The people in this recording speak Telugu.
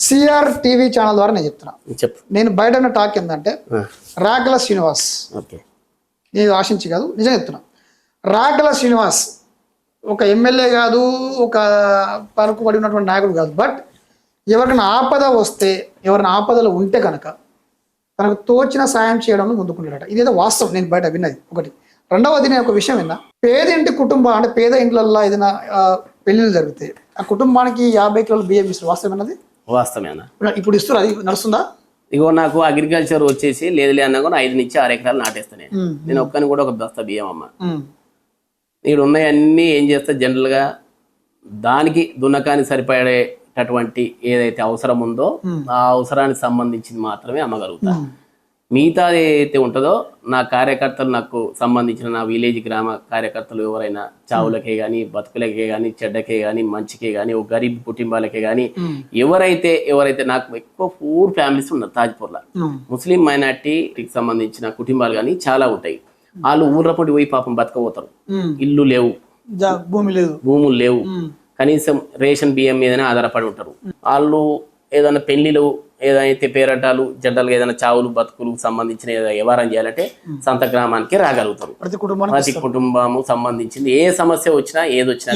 సిఆర్ టీవీ ఛానల్ ద్వారా నేను చెప్తున్నా. చెప్పు. నేను బయట ఉన్న టాక్ ఏంటంటే రాగల శ్రీనివాస్. ఓకే. నేను ఆశించి కాదు నిజంగా చెప్తున్నా. రాగల శ్రీనివాస్ ఒక ఎమ్మెల్యే కాదు ఒక పలుకుబడి ఉన్నటువంటి నాయకుడు కాదు. బట్ ఎవరికైనా ఆపద వస్తే ఎవరైనా ఆపదలో ఉంటే కనుక తనకు తోచిన సాయం చేయడంలో ముందుకుంటాడట. ఇదేదో వాస్తవం నేను బయట విన్నది ఒకటి. రెండవది నేను ఒక విషయం విన్నా. పేదింటి కుటుంబం అంటే పేద ఇంట్లల్లో ఏదైనా పెళ్ళిళ్ళు జరిగితే ఆ కుటుంబానికి యాభై కిలోల బియ్యం ఇస్తారు. వాస్తవం అన్నది వాస్తవేనా ఇప్పుడు ఇస్తారు అది నడుస్తుందా? ఇగో నాకు అగ్రికల్చర్ వచ్చేసి లేదు అన్నా కూడా ఐదు నుంచి ఆరు ఎకరాలు నాటేస్తాను. నేను. ఒక్కని కూడా ఒక బస్తా బియ్యం అమ్మ. ఇక్కడ ఉన్నాయి అన్నీ ఏం చేస్తా? జనరల్గా దానికి దున్నకానికి సరిపడేటటువంటి ఏదైతే అవసరం ఉందో ఆ అవసరానికి సంబంధించింది మాత్రమే అమ్మగలుగుతా. మిగతా ఏదైతే ఉంటుందో నా కార్యకర్తలు నాకు సంబంధించిన నా విలేజ్ గ్రామ కార్యకర్తలు ఎవరైనా చావులకే కానీ బతుకులకే కానీ చెడ్డకే కానీ మంచికే కానీ ఒక గరీబ్ కుటుంబాలకే కానీ ఎవరైతే ఎవరైతే నాకు ఎక్కువ పూర్ ఫ్యామిలీస్ ఉన్నారు తాజ్పూర్లో. ముస్లిం మైనార్టీకి సంబంధించిన కుటుంబాలు కానీ చాలా ఉంటాయి. వాళ్ళు ఊర్ల పొడి పోయి పాపం బతకపోతారు. ఇల్లు లేవు. భూమి లేదు. భూములు లేవు. కనీసం రేషన్ బియ్యం మీదనే ఆధారపడి ఉంటారు. వాళ్ళు ఏదైనా పెళ్ళిలు ఏదైతే పేరటాలు జనరల్గా ఏదైనా చావులు బతుకులు సంబంధించిన ఏదైనా వ్యవహారం చేయాలంటే సంత గ్రామానికి రాగలుగుతారు. ప్రతి కుటుంబము సంబంధించింది ఏ సమస్య వచ్చినా ఏది వచ్చినా